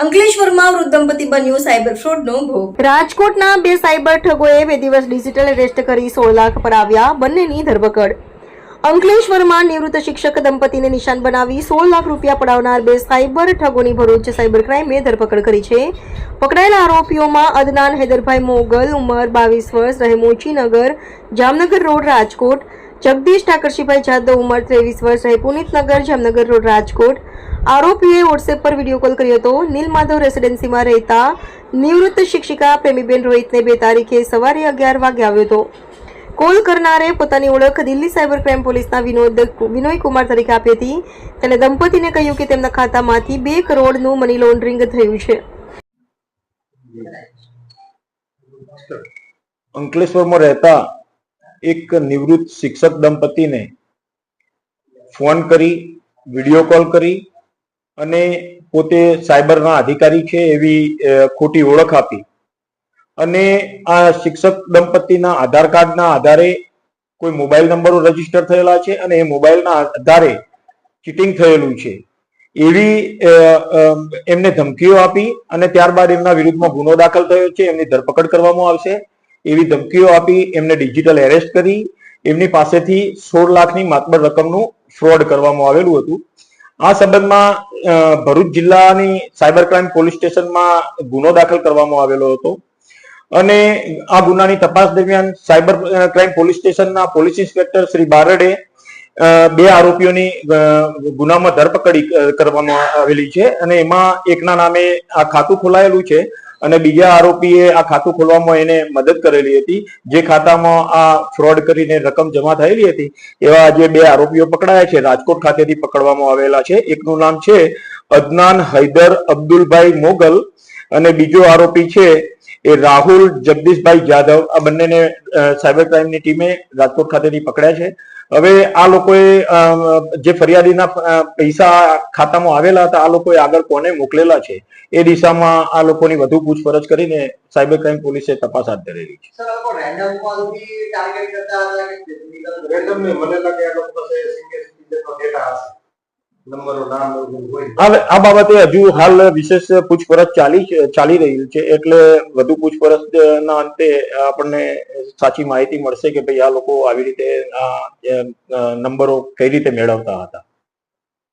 અંકલેશ્વરમાં વૃદ્ધ નિવૃત્ત શિક્ષક દંપતીને નિશાન બનાવી સોળ લાખ રૂપિયા પડાવનાર બે સાયબર ઠગોની ભરૂચ સાયબર ક્રાઇમે ધરપકડ કરી છે. પકડાયેલા આરોપીઓમાં અદનાન હૈદરભાઈ મોગલ, ઉંમર બાવીસ વર્ષ રહે મોચીનગર જામનગર રોડ, રાજકોટ. જગદીશ ઠાકરશીભાઈ જાદવ, ઉંમર ત્રેવીસ વર્ષ, રહે પુનિતનગર, જામનગર રોડ, રાજકોટ. આરોપીએ વોટ્સએપ પર વીડિયો કોલ કર્યો હતો. નીલમાધવ રેસિડેન્સીમાં રહેતા નિવૃત્ત શિક્ષિકા પ્રેમીબેન રોહિતને બે તારીખે સવારે અગિયાર વાગે આવ્યો હતો. કોલ કરનારે પોતાની ઓળખ દિલ્હી સાયબર ક્રાઇમ પોલીસના વિનોદ, વિનોય કુમાર તરીકે આપી હતી. તેણે દંપતીને કહ્યું કે તેમના ખાતામાંથી બે કરોડનું મની લોન્ડરિંગ થયું છે. અંકલેશ્વરમાં રહેતા એક નિવૃત્ત શિક્ષક દંપતીને ફોન કરી વીડિયો કોલ કરી અને પોતે સાયબરના અધિકારી છે એવી ખોટી ઓળખ આપી. અને આ શિક્ષક દંપતીના આધાર કાર્ડના આધારે કોઈ મોબાઈલ નંબરો રજિસ્ટર થયેલા છે અને એ મોબાઈલના આધારે ચીટિંગ થયેલું છે. એવી એમને ધમકીઓ આપી અને ત્યારબાદ એમના વિરુદ્ધમાં ગુનો દાખલ થયો છે, એમની ધરપકડ કરવામાં આવશે. એવી ધમકીઓ આપી, એમને ડિજિટલ એરેસ્ટ કરી, એમની પાસેથી સોળ લાખની માતબર રકમનું ફ્રોડ કરવામાં આવેલું હતું. આ સંબંધમાં ભરૂચ જિલ્લાની સાયબર ક્રાઇમ પોલીસ સ્ટેશનમાં ગુનો દાખલ કરવામાં આવેલો હતો. અને આ ગુનાની તપાસ દરમિયાન સાયબર ક્રાઇમ પોલીસ સ્ટેશનના પોલીસ ઇન્સ્પેક્ટર શ્રી બારડે બે આરોપીઓની ગુનામાં ધરપકડી કરવામાં આવેલી છે. અને એમાં એકના નામે આ ખાતું ખોલાયેલું છે. અને બીજા આરોપીએ આ ખાતું ખોલવામાં એને મદદ કરેલી હતી. જે ખાતામાં આ ફ્રોડ કરીને રકમ જમા થયેલી હતી, એવા જે બે આરોપીઓ પકડાયા છે. રાજકોટ ખાતેથી પકડવામાં આવેલા છે. એકનું નામ છે અદનાન હૈદર અબ્દુલભાઈ મોગલ અને બીજો આરોપી છે એ રાહુલ જગદીશભાઈ જાદવ આ બંનેને સાયબર ક્રાઇમની ટીમે રાજકોટ ખાતેથી પકડ્યા છે. હવે આ લોકોએ જે ફરિયાદીના પૈસા ખાતામાં આવેલા હતા આ લોકોએ આગળ કોને મોકલેલા છે? એ દિશામાં આ લોકોની વધુ પૂછપરછ કરીને સાયબર ક્રાઇમ પોલીસે તપાસ હાથ ધરેલી છે. સર આ લોકો રેન્ડમ કોલથી ટાર્ગેટ કરતા હતા કે ટેકનિકલ રેન્ડમ ને મને લાગે આ લોકો પાસે આ બાબતે હજુ હાલ વિશેષ પૂછપરછ ચાલી ચાલી રહી છે, એટલે વધુ પૂછપરછ ના અંતે આપણને સાચી માહિતી મળશે કે ભાઈ આ લોકો આવી રીતે નંબરો કઈ રીતે મેળવતા હતા.